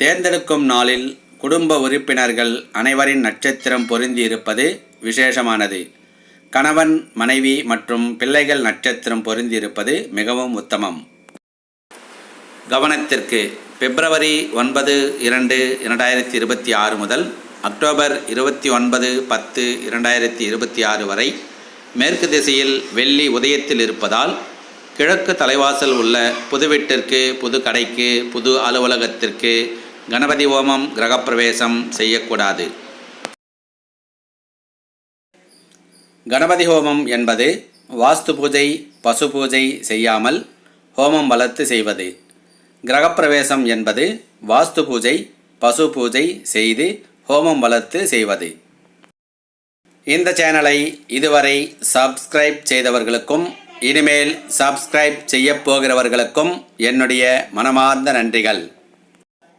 தேர்ந்தெடுக்கும் நாளில் குடும்ப உறுப்பினர்கள் அனைவரின் நட்சத்திரம் பொருந்தி இருப்பது விசேஷமானது. கணவன் மனைவி மற்றும் பிள்ளைகள் நட்சத்திரம் பொருந்தி இருப்பது மிகவும் உத்தமம். கவனத்திற்கு பிப்ரவரி ஒன்பது இரண்டு இரண்டாயிரத்தி இருபத்தி ஆறு முதல் அக்டோபர் இருபத்தி ஒன்பது பத்து இரண்டாயிரத்தி இருபத்தி ஆறு வரை மேற்கு திசையில் வெள்ளி உதயத்தில் இருப்பதால் கிழக்கு தலைவாசல் உள்ள புது வீட்டிற்கு புது கடைக்கு புது அலுவலகத்திற்கு கணபதி ஹோமம் கிரகப்பிரவேசம் செய்யக்கூடாது. கணபதி ஹோமம் என்பது வாஸ்து பூஜை பசு பூஜை செய்யாமல் ஹோமம் வளர்த்து செய்வது. கிரகப்பிரவேசம் என்பது வாஸ்து பூஜை பசு பூஜை செய்து ஹோமம் வளர்த்து செய்வது. இந்த சேனலை இதுவரை சப்ஸ்கிரைப் செய்தவர்களுக்கும் இனிமேல் சப்ஸ்கிரைப் செய்யப் போகிறவர்களுக்கும் என்னுடைய மனமார்ந்த நன்றிகள்.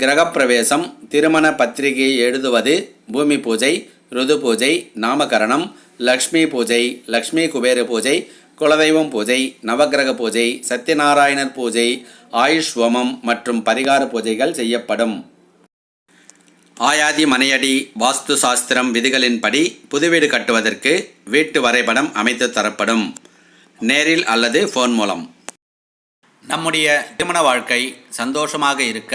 கிரகப்பிரவேசம் திருமண பத்திரிகை எழுதுவது பூமி பூஜை ருது பூஜை நாமகரணம் லக்ஷ்மி பூஜை லக்ஷ்மி குபேர பூஜை குலதெய்வம் பூஜை நவக்கிரக பூஜை சத்யநாராயணர் பூஜை ஆயுஷ் ஹோமம் மற்றும் பரிகார பூஜைகள் செய்யப்படும். ஆயாதி மனையடி வாஸ்து சாஸ்திரம் விதிகளின்படி புதுவீடு கட்டுவதற்கு வீட்டு வரைபடம் அமைத்து தரப்படும். நேரில் அல்லது ஃபோன் மூலம். நம்முடைய திருமண வாழ்க்கை சந்தோஷமாக இருக்க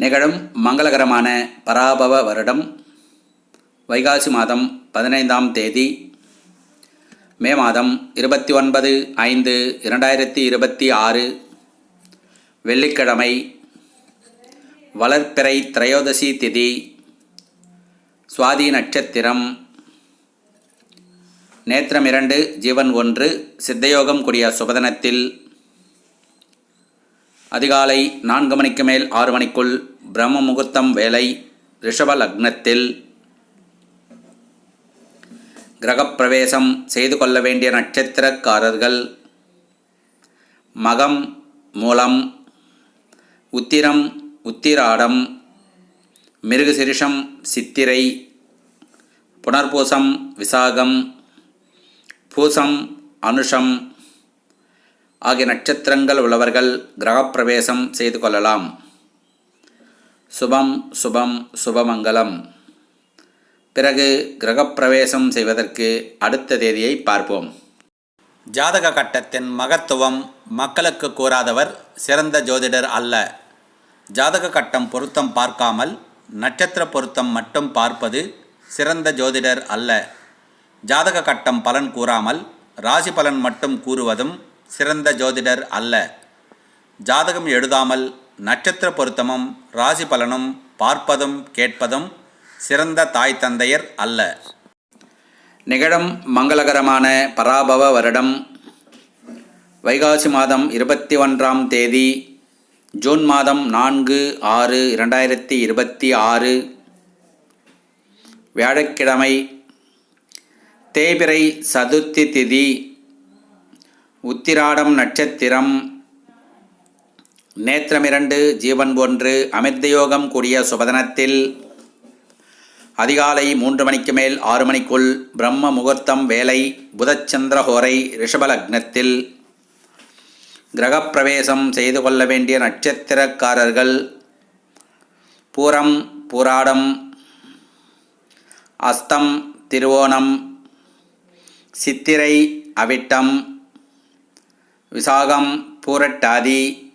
நிகழும் மங்களகரமான பராபவ வருடம் வைகாசி மாதம் பதினைந்தாம் தேதி மே மாதம் இருபத்தி ஒன்பது ஐந்து இரண்டாயிரத்தி இருபத்தி ஆறு வெள்ளிக்கிழமை வளர்ப்பிறை திரையோதசி திதி சுவாதி நட்சத்திரம் நேத்திரம் இரண்டு ஜீவன் ஒன்று சித்தயோகம் கூடிய சுபதனத்தில் அதிகாலை நான்கு மணிக்கு மேல் ஆறு மணிக்குள் பிரம்ம முகூர்த்தம் வேலை ரிஷப லக்னத்தில் கிரகப்பிரவேசம் செய்து கொள்ள வேண்டிய நட்சத்திரக்காரர்கள் மகம் மூலம் உத்திரம் உத்திராடம் மிருகசிரிஷம் சித்திரை புனர்பூசம் விசாகம் பூசம் அனுஷம் ஆகிய நட்சத்திரங்கள் உள்ளவர்கள் கிரகப்பிரவேசம் செய்து கொள்ளலாம். சுபம் சுபம் சுபமங்கலம். பிறகு கிரகப்பிரவேசம் செய்வதற்கு அடுத்த தேதியை பார்ப்போம். ஜாதக கட்டத்தின் மகத்துவம் மக்களுக்கு கூறாதவர் சிறந்த ஜோதிடர் அல்ல. ஜாதக கட்டம் பொருத்தம் பார்க்காமல் நட்சத்திர பொருத்தம் மட்டும் பார்ப்பது சிறந்த ஜோதிடர் அல்ல. ஜாதக கட்டம் பலன் கூறாமல் ராசி பலன் மட்டும் கூறுவதும் சிறந்த ஜோதிடர் அல்ல. ஜாதகம் எழுதாமல் நட்சத்திர பொருத்தமும் ராசி பலனும் பார்ப்பதும் கேட்பதும் சிறந்த தாய் தந்தையர் அல்ல. நிகழும் மங்களகரமான பராபவ வருடம். வைகாசி மாதம் இருபத்தி ஒன்றாம் தேதி ஜூன் மாதம் நான்கு ஆறு இரண்டாயிரத்தி இருபத்தி ஆறு. வியாழக்கிழமை தேய்பிறை சதுர்த்தி திதி உத்திராடம் நட்சத்திரம். நேத்திரமிரண்டு ஜீவன் ஒன்று அமிர்தயோகம் கூடிய சுபதனத்தில் அதிகாலை மூன்று மணிக்கு மேல் ஆறு மணிக்குள் பிரம்ம முகூர்த்தம் வேலை புதச்சந்திரஹோரை ரிஷபலக்னத்தில் கிரகப்பிரவேசம் செய்து கொள்ள வேண்டிய நட்சத்திரக்காரர்கள் பூரம் பூராடம் அஸ்தம் திருவோணம் சித்திரை அவிட்டம் விசாகம் பூரட்டாதி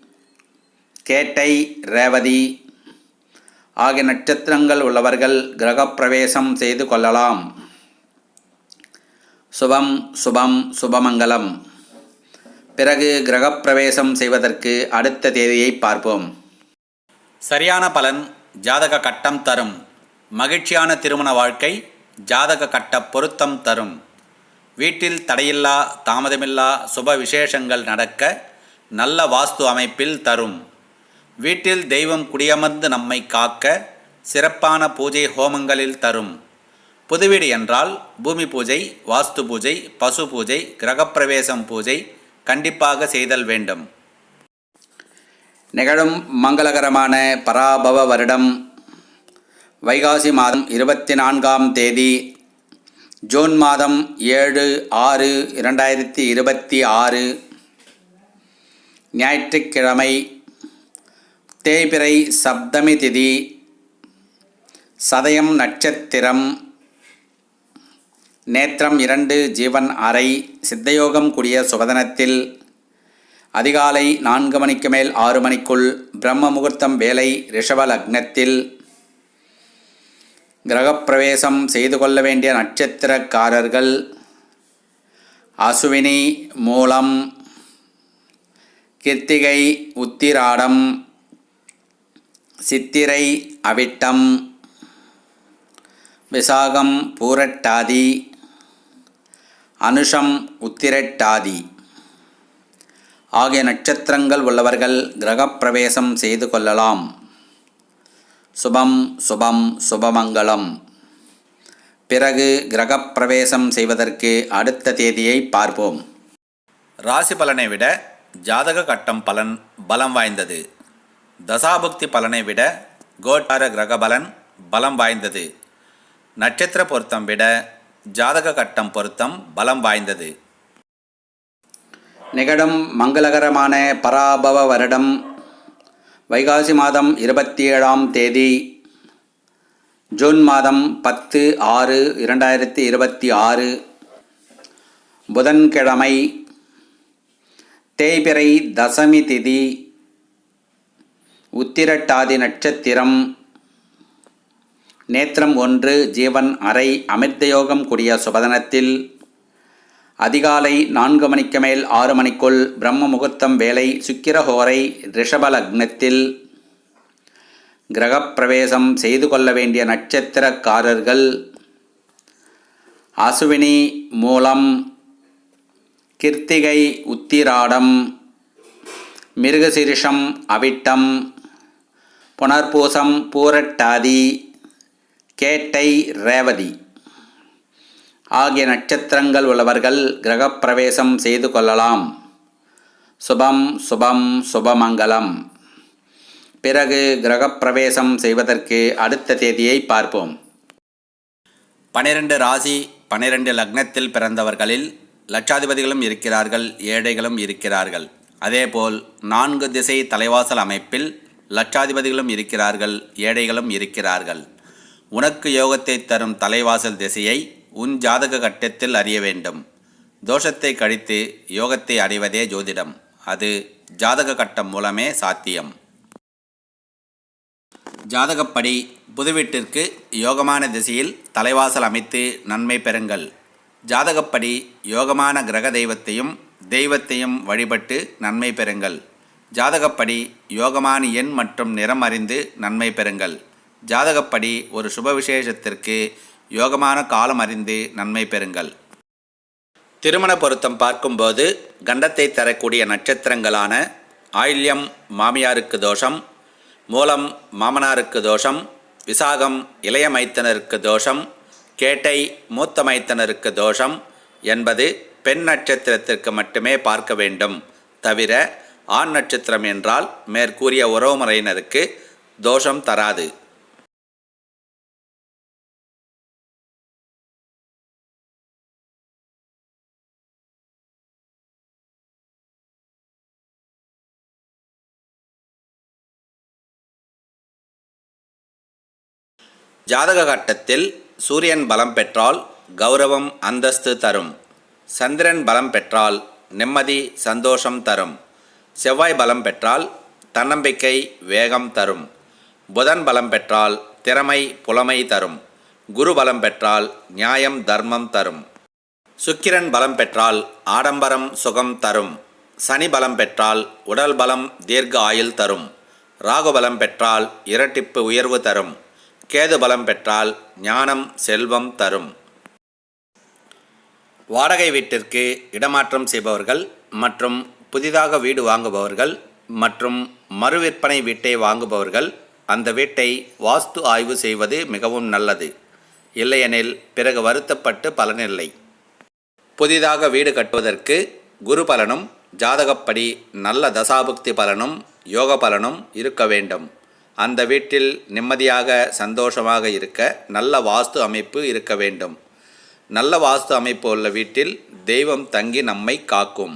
கேட்டை ரேவதி ஆகிய நட்சத்திரங்கள் உள்ளவர்கள் கிரகப்பிரவேசம் செய்து கொள்ளலாம். சுபம் சுபம் சுபமங்கலம். பிறகு கிரகப்பிரவேசம் செய்வதற்கு அடுத்த தேதியை பார்ப்போம். சரியான பலன் ஜாதக கட்டம் தரும். மகிழ்ச்சியான திருமண வாழ்க்கை ஜாதக கட்ட பொருத்தம் தரும். வீட்டில் தடையில்லா தாமதமில்லா சுப விசேஷங்கள் நடக்க நல்ல வாஸ்து அமைப்பில் தரும். வீட்டில் தெய்வம் குடியமர்ந்து நம்மை காக்க சிறப்பான பூஜை ஹோமங்களில் தரும். புதுவீடு என்றால் பூமி பூஜை வாஸ்து பூஜை பசு பூஜை கிரகப்பிரவேசம் பூஜை கண்டிப்பாக செய்தல் வேண்டும். நிகழும் மங்களகரமான பராபவ வருடம் வைகாசி மாதம் இருபத்தி நான்காம் தேதி ஜூன் மாதம் ஏழு ஆறு இரண்டாயிரத்தி இருபத்தி ஆறு. ஞாயிற்றுக்கிழமை தேய்பிறை சப்தமி திதி சதயம் நட்சத்திரம். நேத்திரம் இரண்டு ஜீவன் அறை சித்தயோகம் கூடிய சுபதனத்தில் அதிகாலை நான்கு மணிக்கு மேல் ஆறு மணிக்குள் பிரம்ம முகூர்த்தம் வேலை ரிஷப லக்னத்தில். கிரகப்பிரவேசம் செய்து கொள்ள வேண்டிய நட்சத்திரக்காரர்கள் அசுவினி மூலம் கிருத்திகை உத்திராடம் சித்திரை அவிட்டம் விசாகம் பூரட்டாதி அனுஷம் உத்திரட்டாதி ஆகிய நட்சத்திரங்கள் உள்ளவர்கள் கிரகப்பிரவேசம் செய்து கொள்ளலாம். சுபம் சுபம் சுபமங்கலம். பிறகு கிரகப்பிரவேசம் செய்வதற்கு அடுத்த தேதியை பார்ப்போம். ராசி பலனை விட ஜாதக கட்டம் பலன் பலம் வாய்ந்தது. தசாபுக்தி பலனை விட கோட்டார கிரக பலன் பலம் வாய்ந்தது. நட்சத்திர பொருத்தம் விட ஜாதக கட்டம் பொருத்தம் பலம் வாய்ந்தது. நிகழும் மங்களகரமான பராபவ வருடம் வைகாசி மாதம் இருபத்தி ஏழாம் தேதி ஜூன் மாதம் பத்து ஆறு இரண்டாயிரத்தி இருபத்தி ஆறு புதன்கிழமை தேய்பிறை தசமி திதி உத்திரட்டாதி நட்சத்திரம் நேத்திரம் ஒன்று ஜீவன் அறை அமிர்தயோகம் கூடிய சுபதனத்தில் அதிகாலை நான்கு மணிக்கு மேல் ஆறு மணிக்குள் பிரம்ம முகூர்த்தம் வேலை சுக்கிரஹோரை ரிஷபலக்னத்தில் கிரகப்பிரவேசம் செய்து கொள்ள வேண்டிய நட்சத்திரக்காரர்கள் அசுவினி மூலம் கிருத்திகை உத்திராடம் மிருகசிரிஷம் அவிட்டம் புனர்பூசம் பூரட்டாதி கேட்டை ரேவதி. ஆகிய நட்சத்திரங்கள் உள்ளவர்கள் கிரகப்பிரவேசம் செய்து கொள்ளலாம். சுபம் சுபம் சுபமங்கலம். பிறகு கிரகப்பிரவேசம் செய்வதற்கு அடுத்த தேதியை பார்ப்போம். பனிரெண்டு ராசி பனிரெண்டு லக்னத்தில் பிறந்தவர்களில் லட்சாதிபதிகளும் இருக்கிறார்கள் ஏழைகளும் இருக்கிறார்கள். அதேபோல் நான்கு திசை தலைவாசல் அமைப்பில் லட்சாதிபதிகளும் இருக்கிறார்கள் ஏழைகளும் இருக்கிறார்கள். உனக்கு யோகத்தை தரும் தலைவாசல் திசையை உன் ஜாதக கட்டத்தில் அறிய வேண்டும். தோஷத்தை கழித்து யோகத்தை அடைவதே ஜோதிடம். அது ஜாதக கட்டம் மூலமே சாத்தியம். ஜாதகப்படி புதுவீட்டிற்கு யோகமான திசையில் தலைவாசல் அமைத்து நன்மை பெறுங்கள். ஜாதகப்படி யோகமான கிரக தெய்வத்தையும் தெய்வத்தையும் வழிபட்டு நன்மை பெறுங்கள். ஜாதகப்படி யோகமான எண் மற்றும் நிறம் அறிந்து நன்மை பெறுங்கள். ஜாதகப்படி ஒரு சுப விசேஷத்திற்கு யோகமான காலம் அறிந்து நன்மை பெறுங்கள். திருமண பொருத்தம் பார்க்கும்போது கண்டத்தை தரக்கூடிய நட்சத்திரங்களான ஆயில்யம் மாமியாருக்கு தோஷம் மூலம் மாமனாருக்கு தோஷம் விசாகம் இளைய மைத்தனருக்கு தோஷம் கேட்டை மூத்த மைத்தனருக்கு தோஷம் என்பது பெண் நட்சத்திரத்திற்கு மட்டுமே பார்க்க வேண்டும். தவிர ஆண் நட்சத்திரம் என்றால் மேற்கூறிய உறவுமுறையினருக்கு தோஷம் தராது. ஜாதக கட்டத்தில் சூரியன் பலம் பெற்றால் கௌரவம் அந்தஸ்து தரும். சந்திரன் பலம் பெற்றால் நிம்மதி சந்தோஷம் தரும். செவ்வாய் பலம் பெற்றால் தன்னம்பிக்கை வேகம் தரும். புதன் பலம் பெற்றால் திறமை புலமை தரும். குரு பலம் பெற்றால் நியாயம் தர்மம் தரும். சுக்கிரன் பலம் பெற்றால் ஆடம்பரம் சுகம் தரும். சனி பலம் பெற்றால் உடல் பலம் தீர்க்க ஆயுள் தரும். ராகு பலம் பெற்றால் இரட்டிப்பு உயர்வு தரும். கேது பலம் பெற்றால் ஞானம் செல்வம் தரும். வாடகை வீட்டிற்கு இடமாற்றம் செய்பவர்கள் மற்றும் புதிதாக வீடு வாங்குபவர்கள் மற்றும் மறுவிற்பனை வீட்டை வாங்குபவர்கள் அந்த வீட்டை வாஸ்து ஆய்வு செய்வது மிகவும் நல்லது. இல்லையெனில் பிறகு வருத்தப்பட்டு பலனில்லை. புதிதாக வீடு கட்டுவதற்கு குரு பலனும் ஜாதகப்படி நல்ல தசாபுக்தி பலனும் யோக பலனும் இருக்க வேண்டும். அந்த வீட்டில் நிம்மதியாக சந்தோஷமாக இருக்க நல்ல வாஸ்து அமைப்பு இருக்க வேண்டும். நல்ல வாஸ்து அமைப்பு உள்ள வீட்டில் தெய்வம் தங்கி நம்மை காக்கும்.